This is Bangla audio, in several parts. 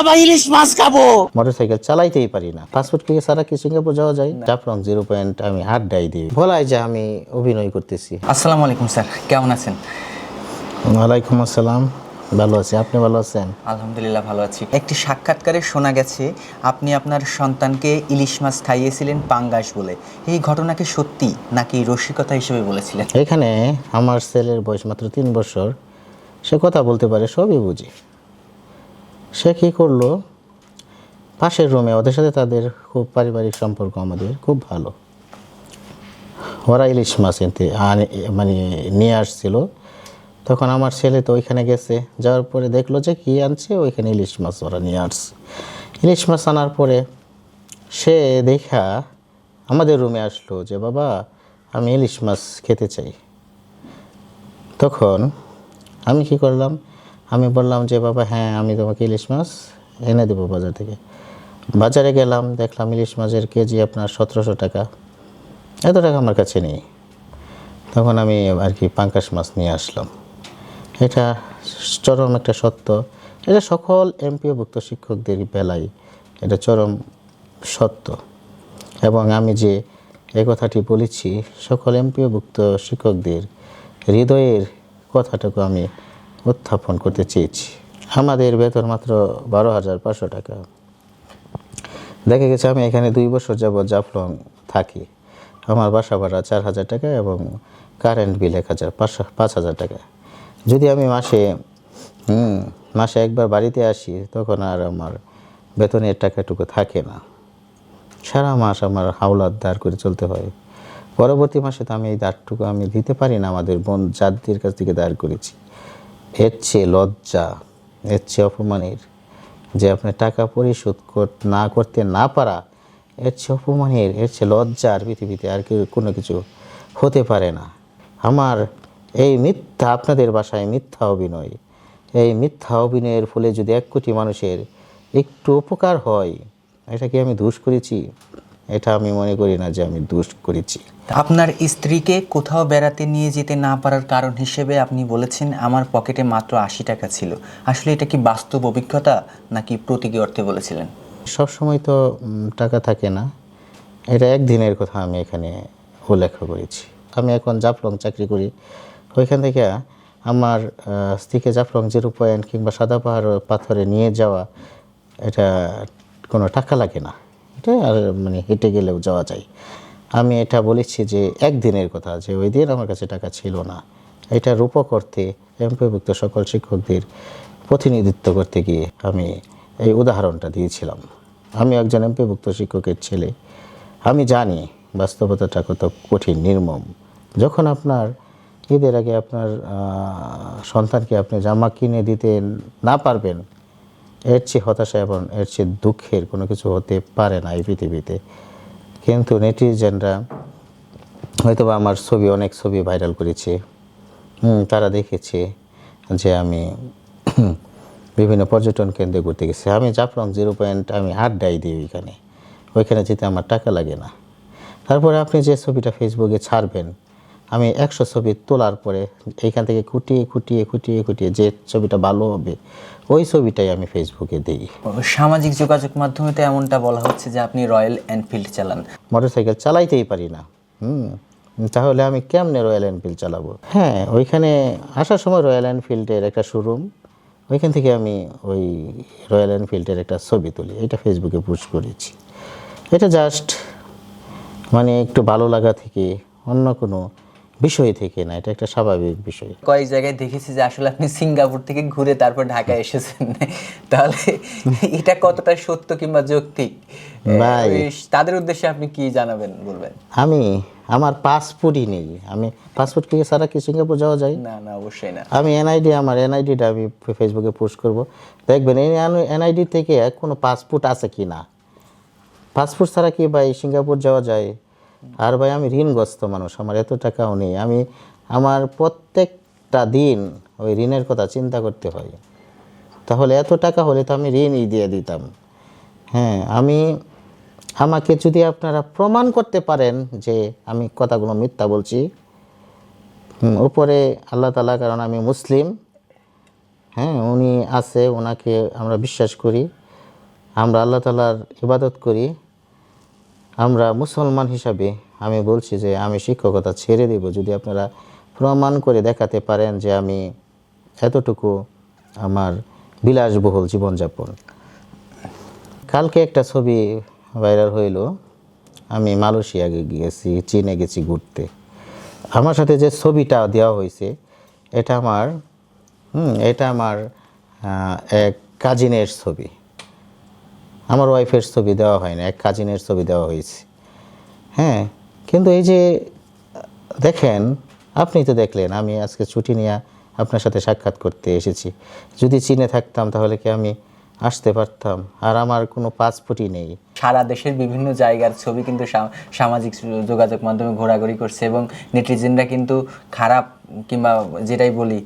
আবার ইলিশ মাছ খাব। মোটরসাইকেল চালাইতেই পারি না। পাসপোর্ট থেকে সারা কি সিঙ্গাপুর যাওয়া যায়? জাফলং জিরো পয়েন্ট আমি হাত ডাই দিই বলাই যে আমি অভিনয় করতেছি। আসসালামু আলাইকুম স্যার। কেমন আছেন? ওয়ালাইকুম আসসালাম। ভালো আছি। আপনি ভালো আছেন? আলহামদুলিল্লাহ ভালো আছি। একটি সাক্ষাৎকারে শোনা গেছে আপনি আপনার সন্তানকে ইলিশ মাছ খাইয়েছিলেন পাঙ্গাস বলে। এই ঘটনাকে সত্যি নাকি রসিকতা হিসেবে বলেছিলেন? এখানে আমার ছেলের বয়স মাত্র তিন বছর। সে কথা বলতে পারে সবই বুঝি। সে কী করল? পাশের রুমে ওদের সাথে তাদের খুব পারিবারিক সম্পর্ক আমাদের, খুব ভালো। ওরা ইলিশ মাছ এনতে মানে নিয়ে আসছিল। তখন আমার ছেলে তো ওইখানে গেছে, যাওয়ার পরে দেখল যে কী আনছে, ওইখানে ইলিশ মাছ ওরা নিয়ে আসছে। ইলিশ মাছ আনার পরে সে দেখা আমাদের রুমে আসলো যে, বাবা, আমি ইলিশ মাছ খেতে চাই। তখন আমি কি করলাম আমি বললাম যে, বাবা হ্যাঁ আমি তোমাকে ইলিশ মাছ এনে দেবো বাজার থেকে। বাজারে গেলাম, দেখলাম ইলিশ মাছের কেজি আপনার সতেরোশো টাকা। এত টাকা আমার কাছে নেই। তখন আমি আর কি পাঙ্কাশ মাছ নিয়ে আসলাম। এটা চরম একটা সত্য। এটা সকল এমপিওভুক্ত শিক্ষকদের বেলায় এটা চরম সত্য। এবং আমি যে এই কথাটি বলেছি, সকল এমপিওভুক্ত শিক্ষকদের হৃদয়ের কথাটুকু আমি উত্থাপন করতে চেয়েছি। আমাদের বেতন মাত্র বারো হাজার পাঁচশো টাকা। দেখা গেছে আমি এখানে দুই বছর যাবৎ জাফলং থাকি। আমার বাসা ভাড়া চার হাজার টাকা এবং কারেন্ট বিল এক হাজার পাঁচশো, পাঁচ হাজার টাকা। যদি আমি মাসে মাসে একবার বাড়িতে আসি, তখন আর আমার বেতনের টাকাটুকু থাকে না। সারা মাস আমার হাওলাত দাঁড় করে চলতে হয়। পরবর্তী মাসে তো আমি এই দাঁড়টুকু আমি দিতে পারি না, আমাদের বোন জাতির কাছ থেকে দাঁড় করেছি। এর চেয়ে লজ্জা, এর চেয়ে অপমানের। যে আপনার টাকা পরিশোধ না করতে না পারা, এর চেয়ে অপমানের, এর চেয়ে লজ্জার পৃথিবীতে আর কি কোনো কিছু হতে পারে না। আমার এই মিথ্যা আপনাদের বাসায় মিথ্যা অভিনয়। এই মিথ্যা অভিনয়ের ফলে যদি এক কোটি মানুষের একটু উপকার হয়, এটা কি আমি দোষ করেছি? এটা আমি মনে করি না যে আমি দোষ করেছি। আপনার স্ত্রীকে কোথাও বেড়াতে নিয়ে যেতে না পারার কারণ হিসেবে আপনি বলেছেন আমার পকেটে মাত্র আশি টাকা ছিল। আসলে এটা কি বাস্তব অভিজ্ঞতা নাকি প্রতীকী অর্থে বলেছিলেন? সব সময় তো টাকা থাকে না। এটা একদিনের কথা আমি এখানে উল্লেখ করেছি। আমি এখন জাফলং চাকরি করি। ওইখান থেকে আমার স্ত্রীকে জাফলং জিরো পয়েন্ট কিংবা সাদা পাহাড় পাথরে নিয়ে যাওয়া এটা কোনো টাকা লাগে না। এটা আর মানে হেঁটে গেলেও যাওয়া যায়। আমি এটা বলেছি যে একদিনের কথা যে ওই দিন আমার কাছে টাকা ছিল না। এটা রূপ করতে এমপিভুক্ত সকল শিক্ষকদের প্রতিনিধিত্ব করতে গিয়ে আমি এই উদাহরণটা দিয়েছিলাম। আমি একজন এমপিভুক্ত শিক্ষকের ছেলে। আমি জানি বাস্তবতাটা কত কঠিন, নির্মম। যখন আপনার ঈদের আগে আপনার সন্তানকে আপনি জামা কিনে দিতে না পারবেন এর চেয়ে হতাশা এবং এর চেয়ে দুঃখের কোনো কিছু হতে পারে না এই পৃথিবীতে। কিন্তু নেটিজেনরা হয়তো বা আমার ছবি, অনেক ছবি ভাইরাল করেছে। তারা দেখেছে যে আমি বিভিন্ন পর্যটন কেন্দ্রে ঘুরতে গেছি। আমি জাফরং জিরো পয়েন্ট, আমি হাত ডাই দিই ওইখানে। ওইখানে যেতে আমার টাকা লাগে না। তারপরে আপনি যে ছবিটা ফেসবুকে ছাড়বেন আমি একশো ছবি তোলার পরে এইখান থেকে খুঁটিয়ে খুঁটিয়ে খুঁটিয়ে খুঁটিয়ে যে ছবিটা ভালো হবে ওই ছবিটাই আমি ফেসবুকে দিই। সামাজিক যোগাযোগ মাধ্যমে তো এমনটা বলা হচ্ছে যে আপনি রয়্যাল এনফিল্ড চালান। মোটরসাইকেল চালাইতেই পারি না। হুম তাহলে আমি কেমনে রয়্যাল এনফিল্ড চালাবো? হ্যাঁ ওইখানে আসার সময় রয়্যাল এনফিল্ডের একটা শোরুম ওইখান থেকে আমি ওই রয়্যাল এনফিল্ডের একটা ছবি তুলি এটা ফেসবুকে পোস্ট করেছি। এটা জাস্ট মানে একটু ভালো লাগা থেকে অন্য কোনো বিষয় থেকে না এটা একটা স্বাভাবিক বিষয়। কয়েক জায়গায় দেখেছি যে আসলে আপনি সিঙ্গাপুর থেকে ঘুরে তারপর ঢাকায় এসেছেন। তাহলে এটা কতটা সত্য কিংবা যৌক্তিক? তাদের উদ্দেশ্যে আপনি কি জানাবেন বলবেন? আমি আমার পাসপোর্টই নেই। আমি পাসপোর্ট থেকে ছাড়া কি সিঙ্গাপুর যাওয়া যায়? না না অবশ্যই না। আমি এনআইডি আমার এনআইডিটা আমি ফেসবুকে পোস্ট করব। দেখবেন এই এনআইডি থেকে কোনো পাসপোর্ট আছে কি না পাসপোর্ট ছাড়া কি ভাই সিঙ্গাপুর যাওয়া যায়? আর ভাই, আমি ঋণগ্রস্ত মানুষ, আমার এত টাকাও নেই। আমি, আমার প্রত্যেকটা দিন ওই ঋণের কথা চিন্তা করতে হয়। তাহলে এত টাকা হলে তো আমি ঋণই দিয়ে দিতাম। হ্যাঁ আমি, আমাকে যদি আপনারা প্রমাণ করতে পারেন যে আমি কথাগুলো মিথ্যা বলছি উপরে আল্লাহ তালা কারণ আমি মুসলিম হ্যাঁ উনি আছে ওনাকে আমরা বিশ্বাস করি, আমরা আল্লাহ তালার ইবাদত করি আমরা মুসলমান হিসাবে আমি বলছি যে আমি শিক্ষকতা ছেড়ে দেব। যদি আপনারা প্রমাণ করে দেখাতে পারেন যে আমি এতটুকু আমার বিলাসবহুল জীবনযাপন। কালকে একটা ছবি ভাইরাল হইল। আমি মালয়েশিয়া গে- গেছি, চীনে গেছি ঘুরতে। আমার সাথে যে ছবিটা দেওয়া হয়েছে এটা আমার, হুম, এটা আমার এক কাজিনের ছবি। আমার ওয়াইফের ছবি দেওয়া হয় না এক কাজিনের ছবি দেওয়া হয়েছে। হ্যাঁ কিন্তু এই যে দেখেন আপনি তো দেখলেন আমি আজকে ছুটি নিয়ে আপনার সাথে সাক্ষাৎ করতে এসেছি। যদি চীনে থাকতাম তাহলে কি আমি আসতে পারতাম? আর আমার কোনো পাসপোর্টই নেই। সারা দেশের বিভিন্ন জায়গার ছবি কিন্তু সামাজিক যোগাযোগ মাধ্যমে ঘোরাঘুরি করছে এবং নেটিজেনরা কিন্তু খারাপ কিংবা যেটাই বলি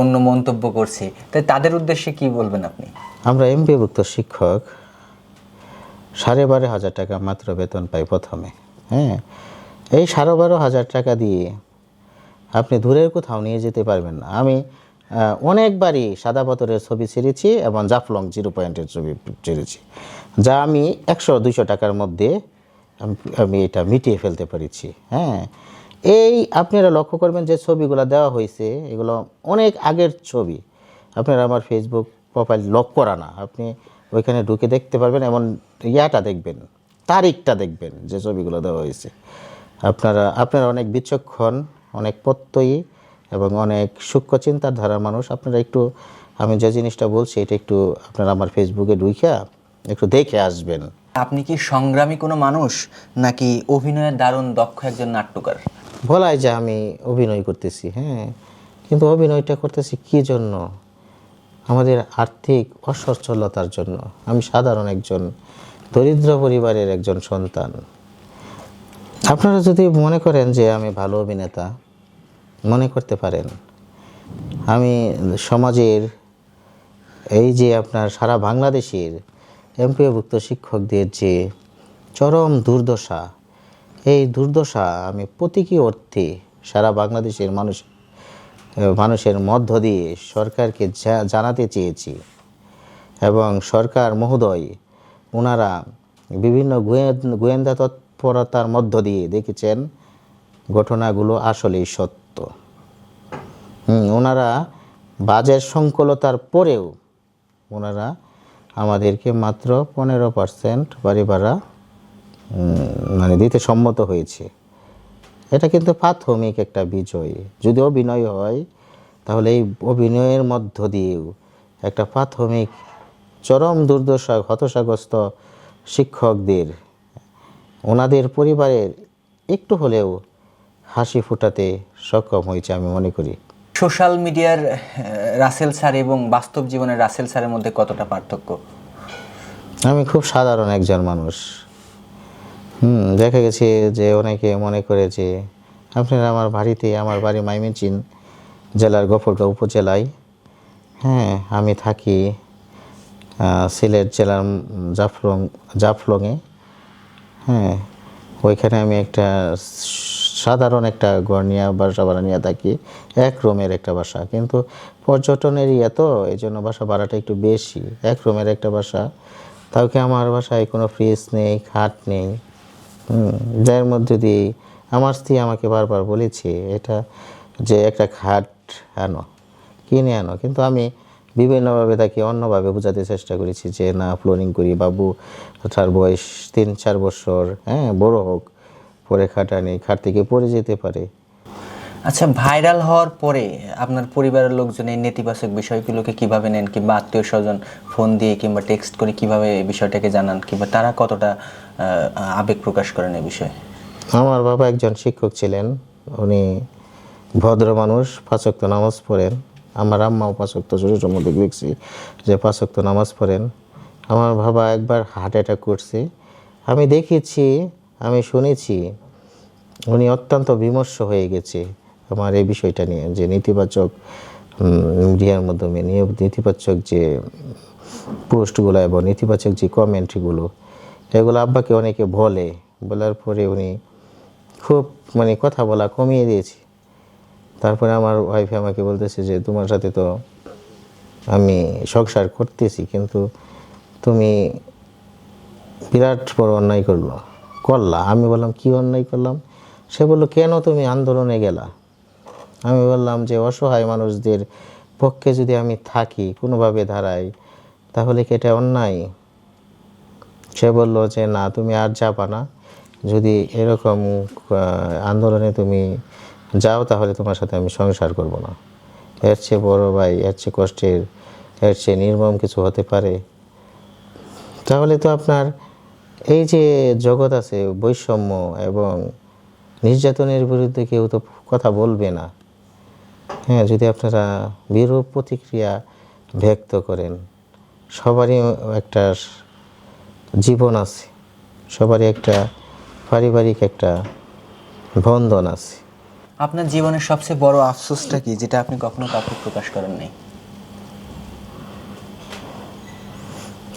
অন্য মন্তব্য করছে। তাই তাদের উদ্দেশ্যে কি বলবেন আপনি? আমরা এমপিভুক্ত শিক্ষক। সাড়ে বারো হাজার টাকা মাত্র বেতন পাই প্রথমে হ্যাঁ? এই সাড়ে বারো হাজার টাকা দিয়ে আপনি দূরের কোথাও নিয়ে যেতে পারবেন না। আমি অনেকবারই সাদা পাথরের ছবি ছেড়েছি এবং জাফলং জিরো পয়েন্টের ছবি ছেড়েছি, যা আমি একশো দুইশো টাকার মধ্যে আমি- এটা মিটিয়ে ফেলতে পেরেছি হ্যাঁ? এই আপনারা লক্ষ্য করবেন যে ছবিগুলো দেওয়া হয়েছে, এগুলো অনেক আগের ছবি। আপনারা আমার ফেসবুক প্রোফাইল লক করা না। আপনি ওইখানে ঢুকে দেখতে পারবেন এমন ইয়াটা দেখবেন তারিখটা দেখবেন যে ছবিগুলো দেওয়া হয়েছে। আপনারা আপনারা অনেক বিচক্ষণ অনেক প্রত্যয়ী এবং অনেক সূক্ষ্ম চিন্তার ধারার মানুষ। আপনারা একটু আমি যে জিনিসটা বলছি এটা একটু আপনারা আমার ফেসবুকে ঢুকিয়া একটু দেখে আসবেন। আপনি কি সংগ্রামী কোনো মানুষ নাকি অভিনয়ের দারুণ দক্ষ একজন নাট্যকার? বলাই যে আমি অভিনয় করতেছি হ্যাঁ। কিন্তু অভিনয়টা করতেছি কী জন্য? আমাদের আর্থিক অসচ্ছলতার জন্য। আমি সাধারণ একজন দরিদ্র পরিবারের একজন সন্তান। আপনারা যদি মনে করেন যে আমি ভালো অভিনেতা, মনে করতে পারেন, আমি সমাজের এই যে আপনার সারা বাংলাদেশের এমপিওভুক্ত শিক্ষকদের যে চরম দুর্দশা, এই দুর্দশা আমি প্রতীকী অর্থে সারা বাংলাদেশের মানুষ মানুষের মধ্য দিয়ে সরকারকে জানাতে চেয়েছি এবং সরকার মহোদয় ওনারা বিভিন্ন গোয়েন- গোয়েন্দা তৎপরতার মধ্য দিয়ে দেখেছেন ঘটনাগুলো আসলেই সত্য। ওনারা বাজেট সংকলতার পরেও ওনারা আমাদেরকে মাত্র পনেরো পার্সেন্ট বাড়ি ভাড়া মানে দিতে সম্মত হয়েছে। এটা কিন্তু প্রাথমিক একটা বিজয়। যদি অভিনয় হয় তাহলে এই অভিনয়ের মধ্য দিয়েও একটা প্রাথমিক চরম দুর্দশা হতাশাগ্রস্ত শিক্ষকদের ওনাদের পরিবারের একটু হলেও হাসি ফোটাতে সক্ষম হয়েছে আমি মনে করি। সোশ্যাল মিডিয়ার রাসেল স্যার এবং বাস্তব জীবনের রাসেল স্যারের মধ্যে কতটা পার্থক্য? আমি খুব সাধারণ একজন মানুষ। হুম, দেখা গেছে যে অনেকে মনে করে যে আপনারা আমার বাড়িতে, আমার বাড়ি মাইমিনচিন জেলার গফরগাঁও উপজেলায়। হ্যাঁ আমি থাকি সিলেট জেলার জাফলং, জাফলংয়ে। হ্যাঁ ওইখানে আমি একটা সাধারণ একটা ঘর নিয়ে, বাসা ভাড়া নিয়ে থাকি, এক রুমের একটা বাসা। কিন্তু পর্যটন এরিয়া তো এই জন্য বাসা ভাড়াটা একটু বেশি, এক রুমের একটা বাসা। তাও কি আমার বাসায় কোনো ফ্রিজ নেই, খাট নেই? যার মধ্যে দিয়ে আমার স্ত্রী আমাকে বারবার বলেছে, এটা যে একটা খাট আনো, কিনে আনো। কিন্তু আমি বিভিন্নভাবে তাকে অন্যভাবে বোঝাতে চেষ্টা করেছি যে, না ফ্লোরিং করি, বাবু, তার বয়স তিন চার বছর হ্যাঁ বড় হোক, পরে খাট আনি, খাট থেকে পড়ে যেতে পারে। আচ্ছা ভাইরাল হওয়ার পরে আপনার পরিবারের লোকজন এই নেতিবাচক বিষয়গুলোকে কীভাবে নেন কিংবা আত্মীয় স্বজন ফোন দিয়ে কিংবা টেক্সট করে কীভাবে এই বিষয়টাকে জানান কিংবা তারা কতটা আবেগ প্রকাশ করেন এই বিষয়ে? আমার বাবা একজন শিক্ষক ছিলেন। উনি ভদ্র মানুষ পাঁচক্ত নামাজ পড়েন। আমার আম্মাও পাঁচক্ত ছোটো মধ্যে দেখছি যে পাঁচক্ত নামাজ পড়েন। আমার বাবা একবার হার্ট অ্যাটাক করছে। আমি দেখেছি, আমি শুনেছি। উনি অত্যন্ত বিমর্ষ হয়ে গেছে। আমার এই বিষয়টা নিয়ে, যে নেতিবাচক মিডিয়ার মাধ্যমে নেতিবাচক যে পোস্টগুলো এবং নেতিবাচক যে কমেন্টগুলো, এগুলো আব্বাকে অনেকে বলে, বলার পরে উনি খুব মানে কথা বলা কমিয়ে দিয়েছে। তারপরে আমার ওয়াইফ আমাকে বলতেছে যে, তোমার সাথে তো আমি সংসার করতেছি, কিন্তু তুমি বিরাট বড় অন্যায় করল, করলা। আমি বললাম, কি অন্যায় করলাম? সে বলল, কেন তুমি আন্দোলনে গেলা? আমি বললাম যে অসহায় মানুষদের পক্ষে যদি আমি থাকি কোনোভাবে দাঁড়াই, তাহলে কি এটা অন্যায়? সে বলল যে না, তুমি আর যাবা না। যদি এরকম আন্দোলনে তুমি যাও, তাহলে তোমার সাথে আমি সংসার করব না। এর চেয়ে বড় ভাই, এর চেয়ে কষ্টের, এর চেয়ে নির্মম কিছু হতে পারে। তাহলে তো আপনার এই যে জগৎ আছে, বৈষম্য এবং নির্যাতনের বিরুদ্ধে কেউ তো কথা বলবে না। হ্যাঁ যদি আপনারা বিরূপ প্রতিক্রিয়া ব্যক্ত করেন সবারই একটা জীবন আছে সবারই একটা পারিবারিক একটা বন্ধন আছে। আপনার জীবনের সবচেয়ে বড় আফসোসটা কি যেটা আপনি কখনো কাউকে প্রকাশ করেন নাই?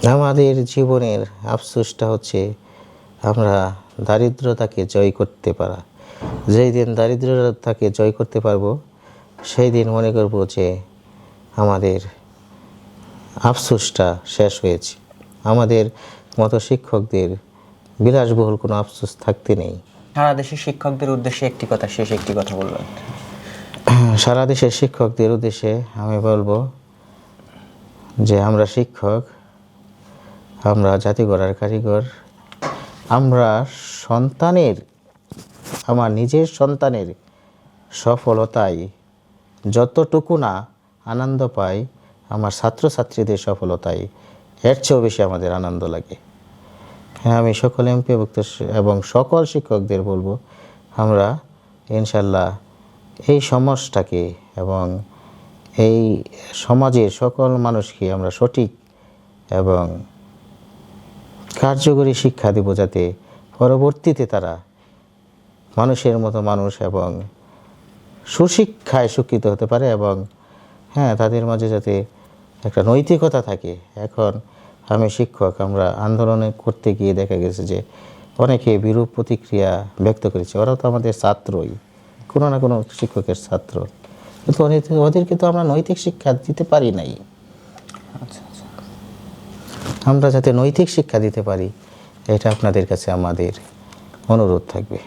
আমাদের জীবনের আফসোসটা হচ্ছে আমরা দারিদ্রতাকে জয় করতে পারা। যেই দিন দারিদ্রতাকে জয় করতে পারব সেই দিন মনে করব যে আমাদের আফসোসটা শেষ হয়েছে। আমাদের মতো শিক্ষকদের বিলাসবহুল কোনো আফসোস থাকতে নেই। সারা দেশের শিক্ষকদের উদ্দেশ্যে একটি কথা শেষ একটি কথা বলবেন। সারা দেশের শিক্ষকদের উদ্দেশ্যে আমি বলব যে আমরা শিক্ষক আমরা জাতি গড়ার কারিগর আমরা সন্তানের আমার নিজের সন্তানের সফলতায় যতটুকু না আনন্দ পাই, আমার ছাত্রছাত্রীদের সফলতায় এর চেয়েও বেশি আমাদের আনন্দ লাগে। হ্যাঁ আমি সকল স- এবং সকল শিক্ষকদের বলব, আমরা ইনশাল্লাহ এই সমাজটাকে এবং এই সমাজের সকল মানুষকে আমরা সঠিক এবং কার্যকরী শিক্ষা দেব যাতে পরবর্তীতে তারা মানুষের মতো মানুষ এবং সুশিক্ষায় শিক্ষিত হতে পারে এবং হ্যাঁ তাদের মাঝে যাতে একটা নৈতিকতা থাকে। এখন আমি শিক্ষক আমরা আন্দোলনে করতে গিয়ে দেখা গেছে যে অনেকে বিরূপ প্রতিক্রিয়া ব্যক্ত করেছে। ওরাও তো আমাদের ছাত্রই কোনো না কোনো শিক্ষকের ছাত্র। কিন্তু ওদের- ওদেরকে তো আমরা নৈতিক শিক্ষা দিতে পারি নাই। আচ্ছা আচ্ছা। আমরা যাতে নৈতিক শিক্ষা দিতে পারি এটা আপনাদের কাছে আমাদের অনুরোধ থাকবে।